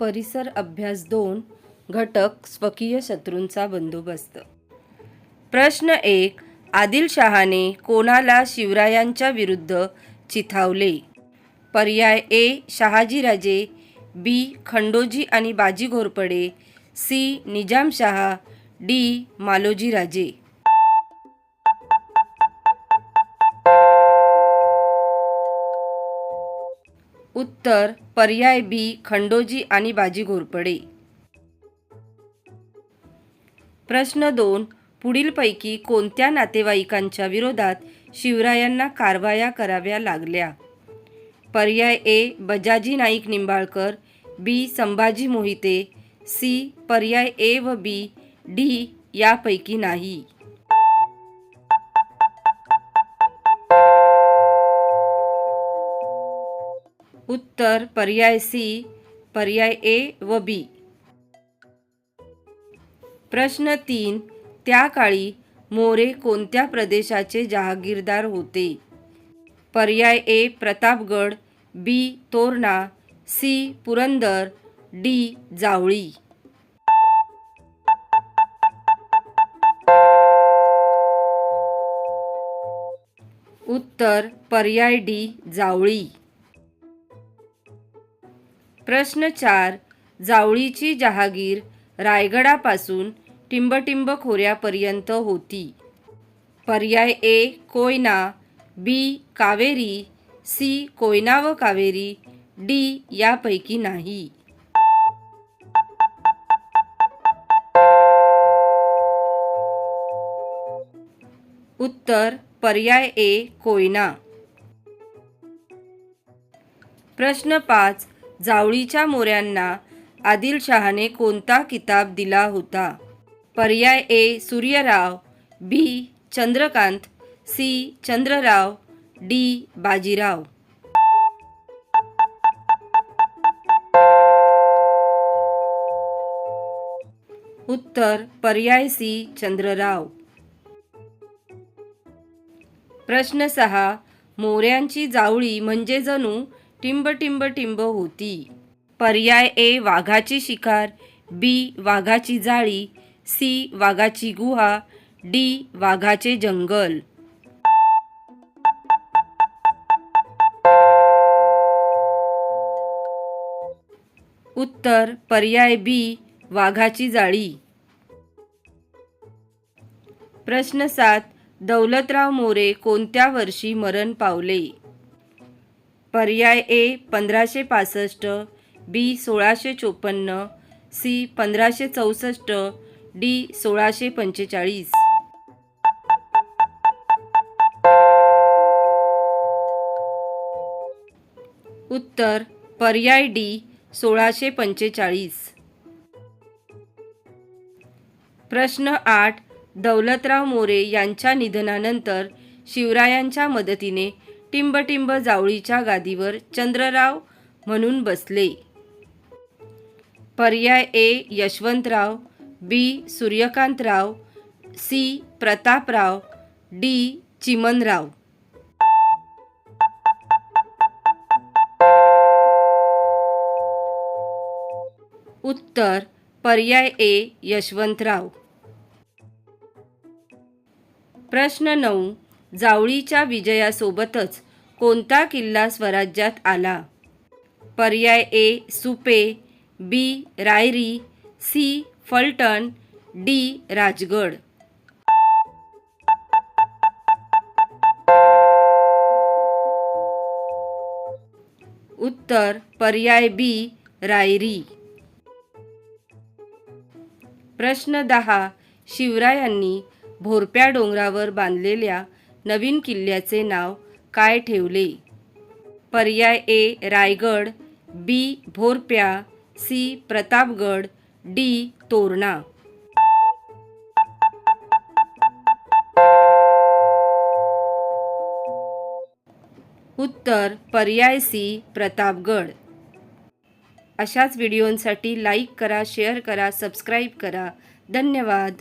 परिसर अभ्यास दोन घटक स्वकीय शत्रूंचा बंदोबस्त. प्रश्न एक आदिलशहाने कोणाला शिवरायांच्या विरुद्ध चिथावले? पर्याय ए शहाजीराजे बी खंडोजी आणि बाजी घोरपडे सी निजामशहा डी मालोजीराजे उत्तर पर्याय बी खंडोजी आणि बाजी घोरपडे. प्रश्न दोन पुढीलपैकी कोणत्या नातेवाईकांच्या विरोधात शिवरायांना कारवाया कराव्या लागल्या? पर्याय A Bajaji Naik Nimbalkar B Sambhaji Mohite C पर्याय ए व बी डी यापैकी नाही. उत्तर पर्याय सी पर्याय ए व बी प्रश्न तीन. त्या काळी मोरे कोणत्या प्रदेशाचे जहागीरदार होते? पर्याय A Pratapgad B Torna C Purandar D Javali. उत्तर पर्याय डी जावळी. प्रश्न चार. जावळीची जहागीर रायगडापासून टिंबटिंब खोऱ्यापर्यंत होती. पर्याय A Koyna B Kaveri C Koyna व कावेरी डी यापैकी नाही. उत्तर पर्याय ए कोयना. प्रश्न पाच. जावळीच्या मोऱ्यांना आदिलशहाने कोणता किताब दिला होता? पर्याय A Suryarao B Chandrakant C Chandrarao D Bajirao. उत्तर पर्याय सी चंद्रराव. प्रश्न सहा मोऱ्यांची जावळी म्हणजे जणू टिंब टिंब टिंब होती. पर्याय ए वाघाची शिकार बी वाघाची जाळी सी वाघाची गुहा डी वाघाचे जंगल. उत्तर पर्याय बी वाघाची जाळी. प्रश्न सात दौलतराव मोरे कोणत्या वर्षी मरण पावले? पर्याय ए पंधराशे पासष्ट बी सोळाशे चोपन्न सी पंधराशे चौसष्ट डी सोळाशे पंचेचाळीस. उत्तर पर्याय डी सोळाशे पंचेचाळीस. प्रश्न आठ दौलतराव मोरे यांच्या निधनानंतर शिवरायांच्या मदतीने टिंबटिंब जावळीच्या गादीवर चंद्रराव म्हणून बसले. पर्याय A Yashwantrao B Suryakantrao C Prataprao D Chimanrao. उत्तर पर्याय ए यशवंतराव. प्रश्न नऊ जावळीच्या विजयासोबतच कोणता किल्ला स्वराज्यात आला? पर्याय A Supe B Rairi C Phaltan D Rajgad. उत्तर पर्याय बी रायरी. प्रश्न दहा. शिवरायांनी भोरप्या डोंगरावर बांधलेल्या नवीन किल्ल्याचे नाव काय ठेवले? पर्याय A Raigad B Bhorpya C Pratapgad D Torna. उत्तर पर्याय सी प्रतापगड. अशाच व्हिडिओंसाठी लाईक करा शेअर करा सबस्क्राईब करा. धन्यवाद.